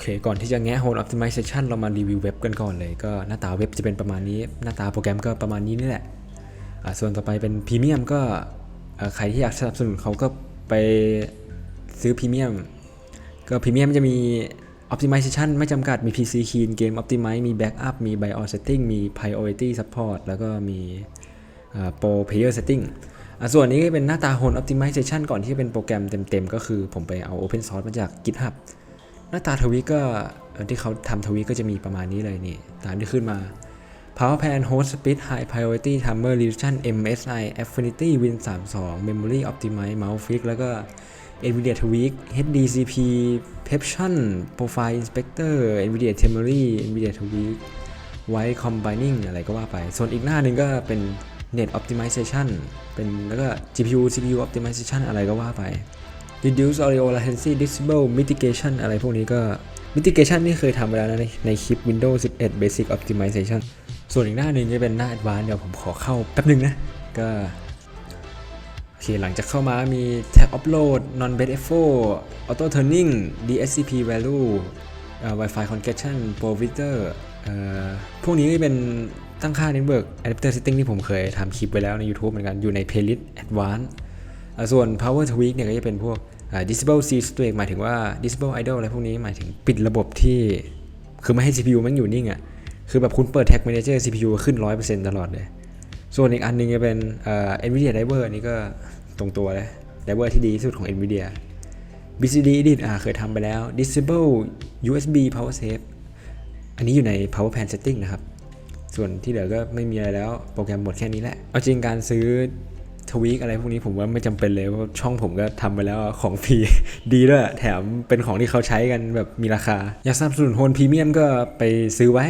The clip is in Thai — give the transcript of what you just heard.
เค ก่อนที่จะแงะ Home Optimization เรามารีวิวเว็บกันก่อนเลย ก็หน้าตาเว็บจะเป็นประมาณนี้ หน้าตาโปรแกรมก็ประมาณนี้นี่แหละ ส่วนต่อไปเป็นพรีเมียมก็ใครที่อยากสนับสนุนเขาก็ไปซื้อพรีเมียม ก็พรีเมียมจะมี Optimization ไม่จำกัด มี PC Clean Game Optimize มี Backup มี BIOS Setting มี Priority Support แล้วก็มี Pro Player Setting ส่วนนี้ก็เป็นหน้าตา Home Optimization ก่อนที่จะเป็นโปรแกรมเต็มๆ ก็คือผมไปเอา Open Source มาจาก GitHub หน้าตาทวิตก็ที่เขาทำทวิตก็จะมีประมาณนี้เลยนี่ ตามที่ขึ้นมา Power Plan Host Speed High Priority Timer Resolution MSI Affinity Win 32 Memory Optimize Mouse Fix แล้วก็ NVIDIA Tweak HDCP Peption Profile Inspector NVIDIA Memory NVIDIA Tweak White Combining อะไรก็ว่าไป ส่วนอีกหน้าหนึ่งก็เป็น Net Optimization เป็นแล้วก็ GPU CPU Optimization อะไรก็ว่าไป reduce audio latency disable mitigation อะไรพวกนี้ก็ mitigation นี่เคยทำไปแล้วนะในในคลิป Windows 11 basic optimization ส่วนอีกหน้าหนึ่งจะเป็นหน้า advanced เดี๋ยวผมขอเข้าแป๊บนึงนะ ก็โอเคหลังจากเข้ามามี tag upload non bed f 4 auto turning DSCP value เอ่อ Wi-Fi congestion pro filter เอ่อพวกนี้เป็นตั้งค่า network adapter setting ที่ผมเคยทำคลิปไว้แล้วใน YouTube เหมือนกันอยู่ใน playlist advanced ส่วน power tweak เนี่ยก็จะเป็นพวก disable c streak หมายถึงว่า disable idle อะไรพวกนี้หมายถึงปิดระบบที่ คือไม่ให้ CPU มันอยู่นิ่งอะ่ะ คือแบบคุณเปิด tag manager CPU ขึ้น 100%ตลอดเลย ส่วนอีกอันหนึงจะเป็น NVIDIA Driver อันนี้ก็ตรงตัวเลย Driver ที่ดีที่สุดของ NVIDIA BCD Edit อ่าเคยทำไปแล้ว Disable USB Power Save อันนี้อยู่ใน Power Plan Setting นะครับ ส่วนที่เหลือก็ไม่มีอะไรแล้ว โปรแกรมหมดแค่นี้แหละ เอาจริงการซื้อ ทวีกอะไรพวกนี้ผมว่าไม่จำเป็นเลยเพราะช่องผมก็ทำไปแล้วของฟรีดีด้วย แถมเป็นของที่เขาใช้กันแบบมีราคา อยากสนับสนุนโฮนพรีเมียมก็ไปซื้อไว้